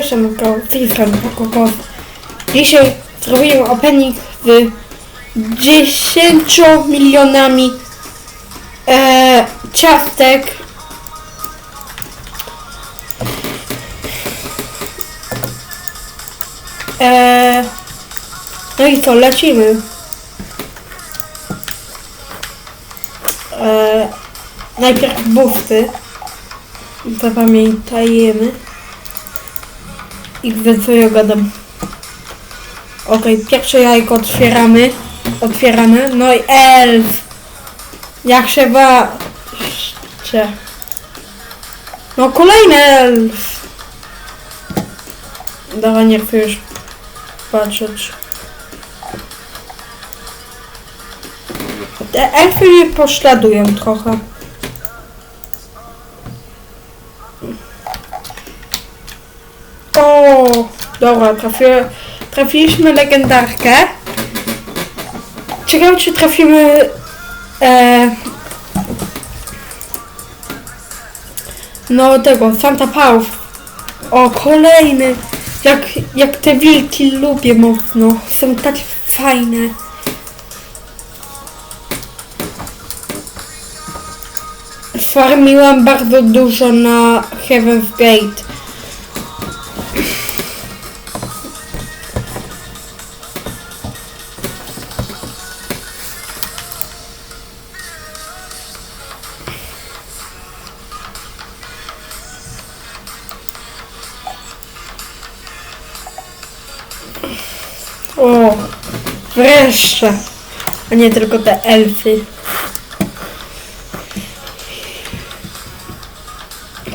jestem Christian Prokopow. Dzisiaj zrobiłem opening z 10 milionami e, ciastek. E, no i co, lecimy. E, najpierw busty. Zapamiętajemy. I co ja gadam. Okej, pierwsze jajko otwieramy. Otwieramy. No i elf. Jak się ba... Cie. No kolejny elf. Dobra, nie chcę już patrzeć. Te elfy mnie pośladują trochę. O, dobra, trafi, trafiliśmy legendarkę. Ciekawe, czy trafimy e, no tego, Santa Pauf. O, kolejny. Jak, jak te wilki lubię mocno. Są tak fajne. Farmiłam bardzo dużo na Heaven's Gate. Wreszcie. A nie tylko te elfy.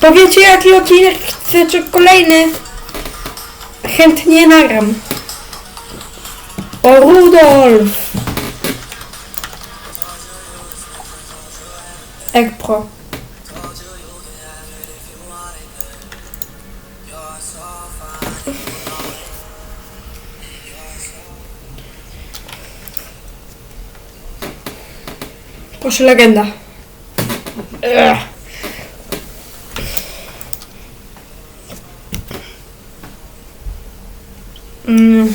Powiecie jaki odcinek chcecie kolejny? Chętnie nagram. O Rudolf! Egg Pro. Proszę legenda. Ugh. Mm.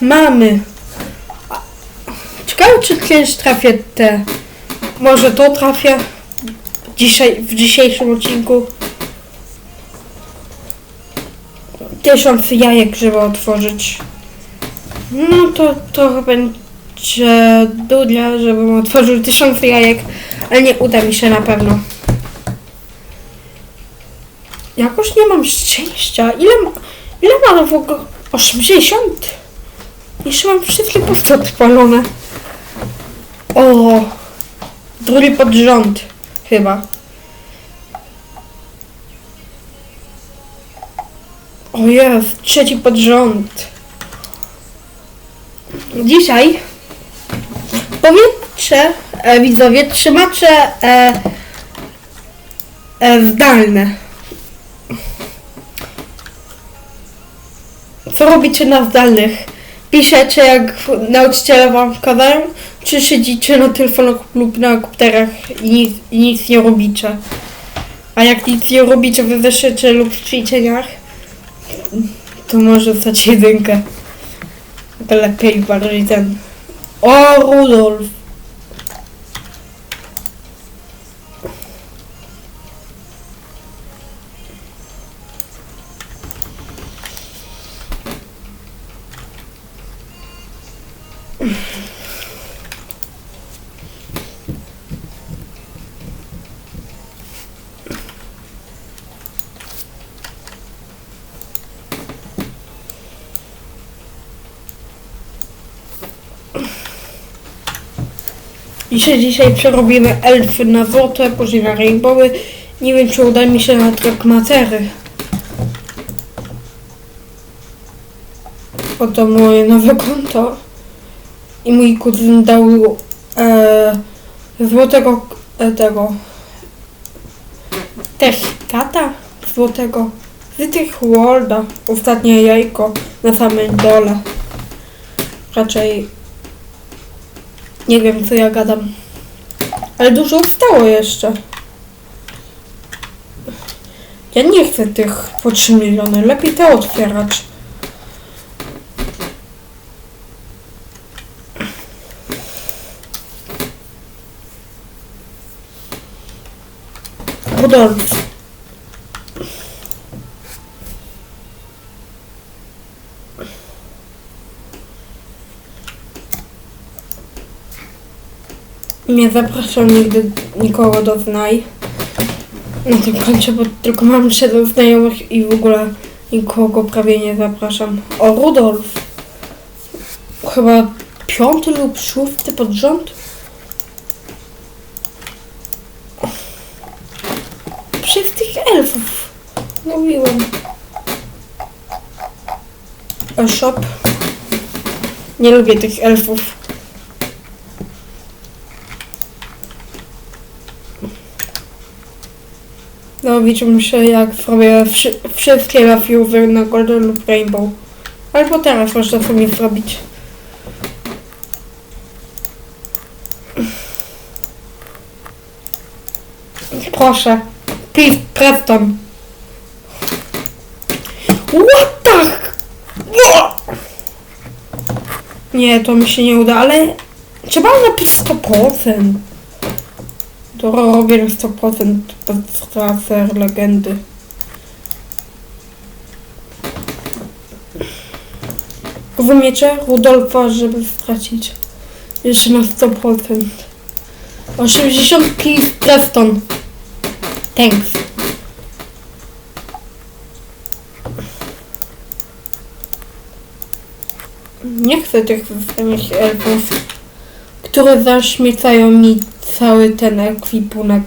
Mamy. Ciekawe czy kiedyś trafię te. Może to trafię dzisiaj, w dzisiejszym odcinku. Tysiąc jajek, żeby otworzyć. No to trochę będzie dudnia, żebym otworzył tysiąc jajek, ale nie uda mi się na pewno. Jakoś nie mam szczęścia. Ile ma, ile ma w ogóle? 80? Jeszcze mam wszystkie posty odpalone. O, drugi pod rząd chyba. Jest, trzeci pod rząd. Dzisiaj powiedzcie, e, widzowie, trzymacie e, e, zdalne. Co robicie na zdalnych? Piszecie jak nauczyciele wam kazają, czy siedzicie na telefonach lub na komputerach i nic, i nic nie robicie? A jak nic nie robicie we zeszycie lub w ćwiczeniach, to może stać jedynkę. Lepiej bardziej ten. O, Rudolf! Dzisiaj, dzisiaj przerobimy elfy na złote, później na rainbowy. Nie wiem, czy uda mi się na trak macery. Oto moje nowe konto. I mój kuzyn dał e, złotego e, tego też kata złotego z tych Worlda. Ostatnie jajko na samym dole. Raczej nie wiem co ja gadam. Ale dużo zostało jeszcze. Ja nie chcę tych po 3 miliony. Lepiej te otwierać. Rudolf. Nie zapraszam nigdy nikogo do znaj. Na tym kończę, bo tylko mam 7 znajomych i w ogóle nikogo prawie nie zapraszam. O, Rudolf. Chyba piąty lub szósty pod rząd? Przez tych elfów. Mówiłem. O, shop. Nie lubię tych elfów. Widzimy się jak zrobię wszy- wszystkie lafiuwy na Golden lub Rainbow. Albo teraz można sobie zrobić. Proszę. Please, Preston. What the... No! Nie, to mi się nie uda, ale trzeba napisać 100%. To robię na 100% bez tracer legendy. Rozumiecie? Rudolfa, żeby stracić. Jeszcze na 100%. 80 please Preston. Thanks. Nie chcę tych zostawić elfów, które zaśmiecają mi cały ten ekwipunek.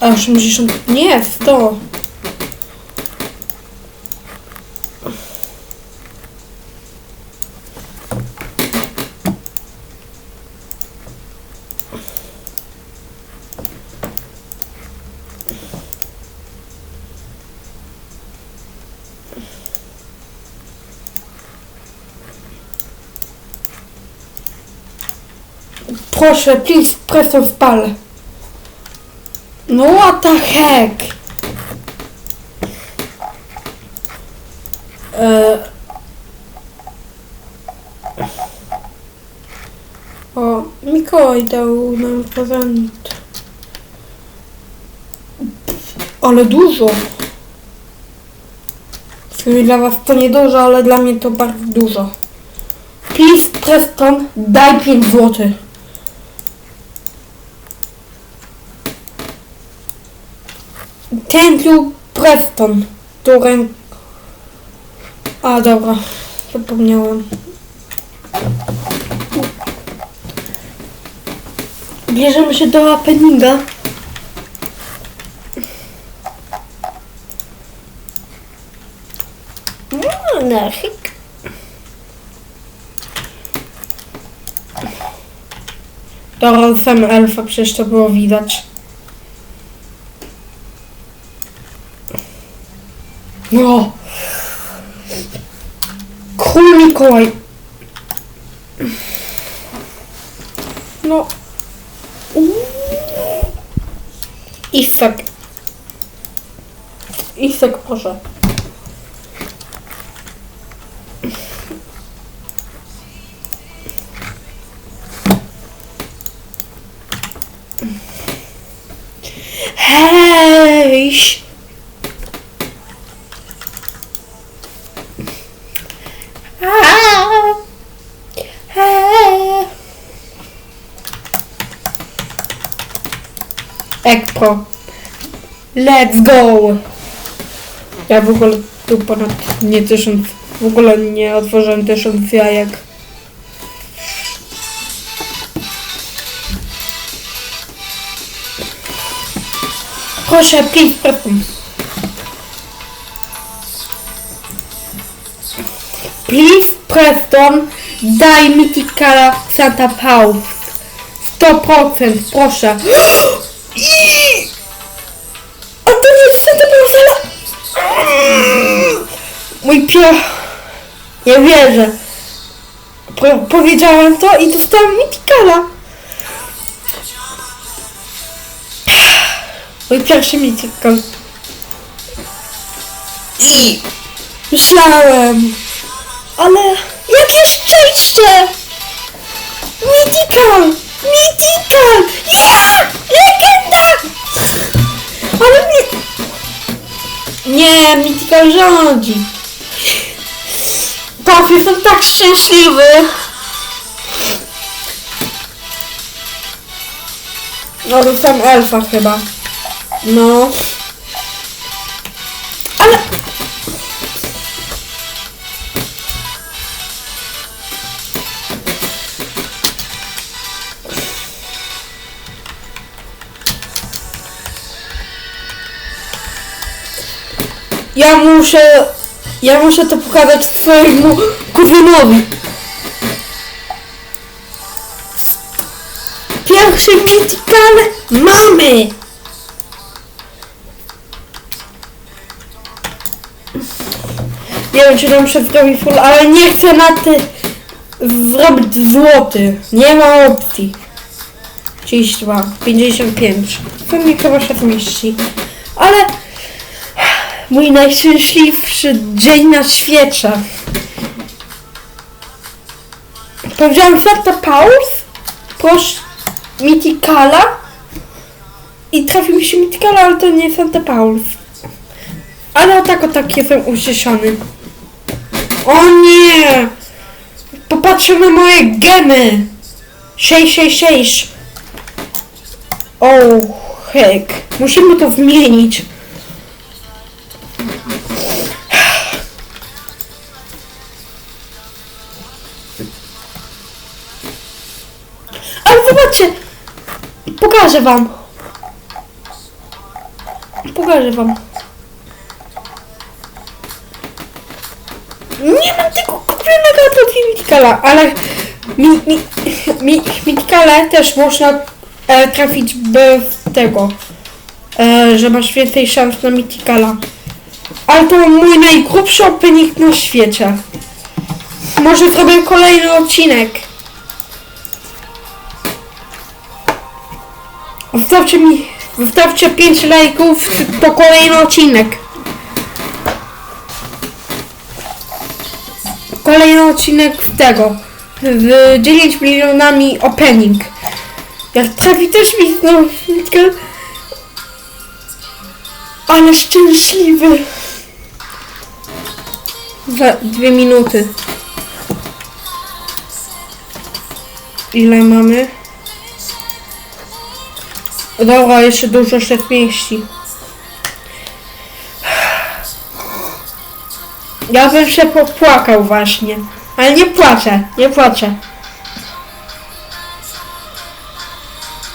A 80... Nie, 100. Proszę, please, Preston spal. No what the heck? E... O, Mikołaj dał nam prezent. Ale dużo. Sumie dla was to niedużo, ale dla mnie to bardzo dużo. Please, Preston, daj 5 złotych. You, Preston. Ręk... A, dobra. Zapomniałam. Bierzemy się do naszyk. Dobra, sam elfa, przecież to było widać. No. Król Mikołaj. No. Isek. Isek, proszę. Hej! Ekpro. Let's go! Ja w ogóle tu ponad nie tysiąc, w ogóle nie otworzyłem tysiąc jajek. Proszę, please, Preston. Please, Preston, daj mi tikala Santa Paus. 100%, proszę. Mój pier... Nie wierzę. Po, powiedziałem to i dostałem Mythicala. Mój pierwszy Mythical. I myślałem, ale jakie szczęście! Mythical! Mythical! Ja! Legenda! Ale nie... Nie, Mythical rządzi. Paf, jestem tak szczęśliwy. No, dostałem elfa chyba. No. Ale... Ja muszę... Ja muszę to pokazać swojemu kuzynowi. Pierwszy mythical mamy! Nie wiem, czy nam się zrobi full, ale nie chcę na ty zrobić złoty. Nie ma opcji. 32, 55. To mi chyba się zmieści. Ale mój najszczęśliwszy dzień na świecie. Powiedziałam Santa Paulus, proszę Mythicala i trafił mi się Mythicala, ale to nie Santa Paulus. Ale o tak, o tak jestem ucieszony. O nie! Popatrzę na moje gemy! 666! O, hek. Musimy to zmienić. Zobaczcie! Pokażę wam. Pokażę wam. Nie mam tego kupionego do Mitkala, ale mi, mi, mi, Mitkale też można e, trafić bez tego, e, że masz więcej szans na Mitkala. Ale to mój najgrubszy opening na świecie. Może zrobię kolejny odcinek. Wstawcie mi, wstawcie 5 lajków, to kolejny odcinek. Kolejny odcinek tego. Z 9 milionami opening. Jak trafi też mi znowu. Ale szczęśliwy. Za dwie minuty. Ile mamy? Dobra, jeszcze dużo się zmieści. Ja bym się popłakał właśnie. Ale nie płaczę, nie płaczę.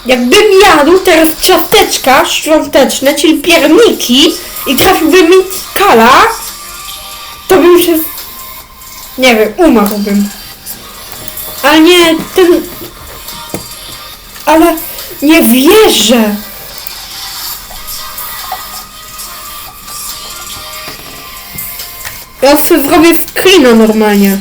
Jakbym jadł teraz ciasteczka świąteczne, czyli pierniki i trafiłbym mi kala, to bym się... Nie wiem, umarłbym. Ale nie, ten... Ale nie wierzę. Ja sobie zrobię screena normalnie.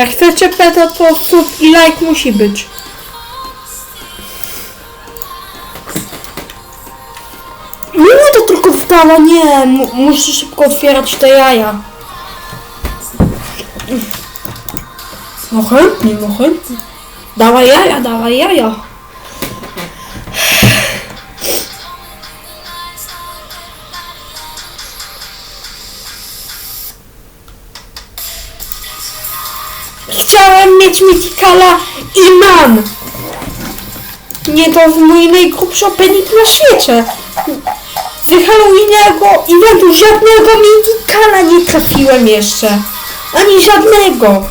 Jak chcecie peta, to sub i like musi być. Nie, to tylko wdala, nie. Muszę szybko otwierać te jaja. No chętnie, no chętnie. Dawaj jaja, dawaj jaja. Mythicala i mam! Nie, to jest mój najgrubszy opening na świecie. z Halloweenego eventu żadnego Midikala nie trafiłem jeszcze. Ani żadnego.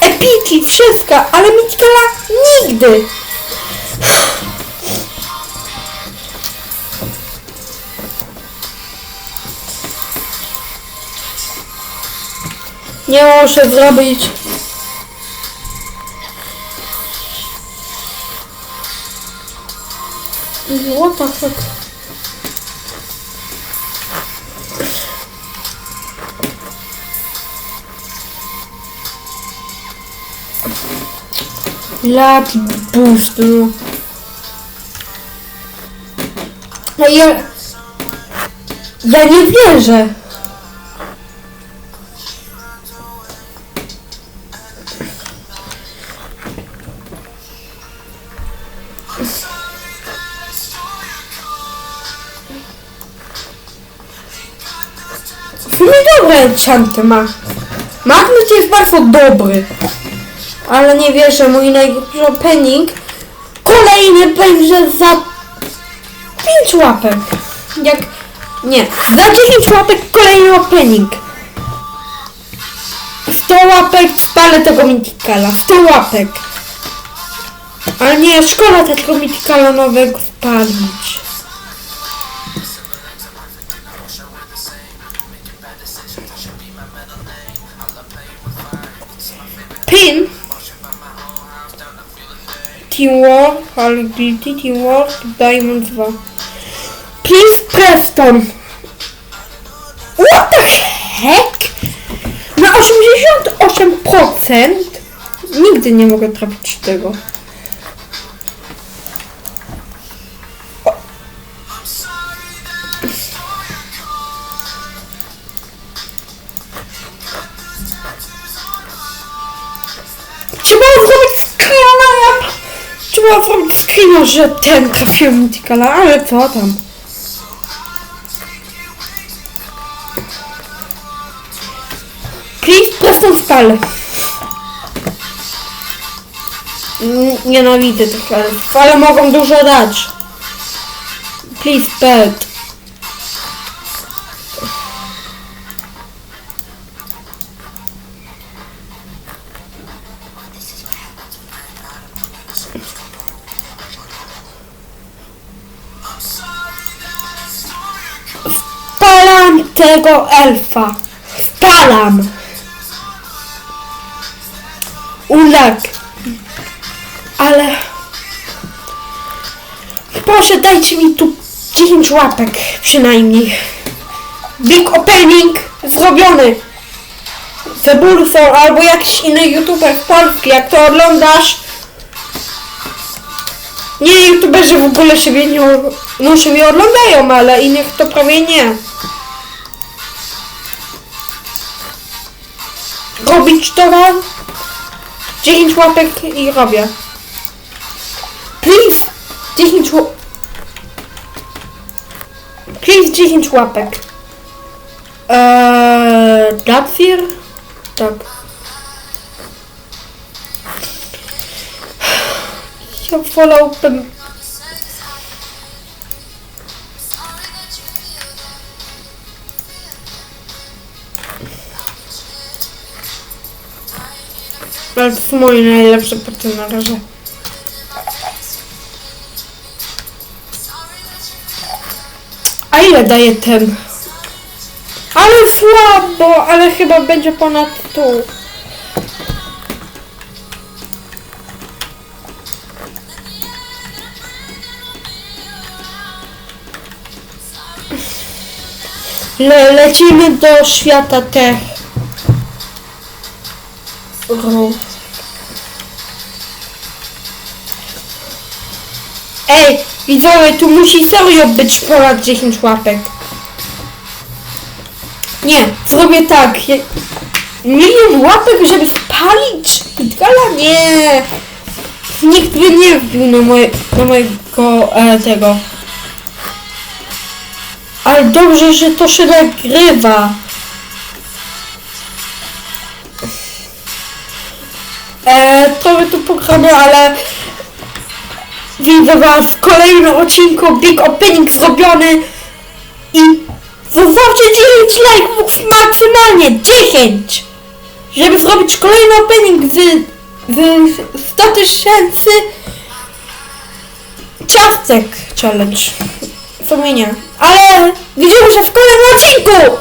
Epiki, wszystko, ale Midikala nigdy. Nie muszę zrobić. What the fuck? Laki boost, no. No ja... Ja nie wierzę. W dobre enchanty ma. Magnet jest bardzo dobry. Ale nie wierzę, mój najgorszy opening kolejny będzie za 5 łapek. Jak... Nie, za 10 łapek kolejny opening. 100 łapek spalę tego Mythicala. 100 łapek. Ale nie, szkoda tego Mythicala nowego spalić. Teamwork, Agility, Teamwork, Diamond 2. Please Preston. What the heck? Na 88% nigdy nie mogę trafić tego. Trzeba Zrobić screena, że ten trafił Mythicala, ale co tam? Please Preston spal. N- Nienawidzę tych ale mogą dużo dać. Please pet. Tego elfa. Spalam. Ulek. Ale... Proszę, dajcie mi tu 10 łapek przynajmniej. Big opening zrobiony. Cebulson albo jakiś inny youtuber w Polsce, jak to oglądasz. Nie, youtuberzy w ogóle siebie nie... No siebie oglądają, ale innych to prawie nie. Mam? 10 łapek i robię. Please! 10 łapek. Please 10 łapek. Eee, Dapfir? Tak. Ja wolałbym... to są moje najlepsze partie na razie. A ile daje ten? Ale słabo, ale chyba będzie ponad tu. Le lecimy do świata tech. Ej, widzowie, tu musi serio być ponad 10 łapek. Nie, zrobię tak. Milion łapek, żeby spalić Pitgala? Nie. Nikt by nie wbił na, moje, na mojego e, tego. Ale dobrze, że to się nagrywa. Tu ale widzę was w kolejnym odcinku Big Opening zrobiony i zostawcie 9 lajków maksymalnie 10 żeby zrobić kolejny opening z, z 100 tysięcy ciastek challenge w sumie nie. Ale widzimy się w kolejnym odcinku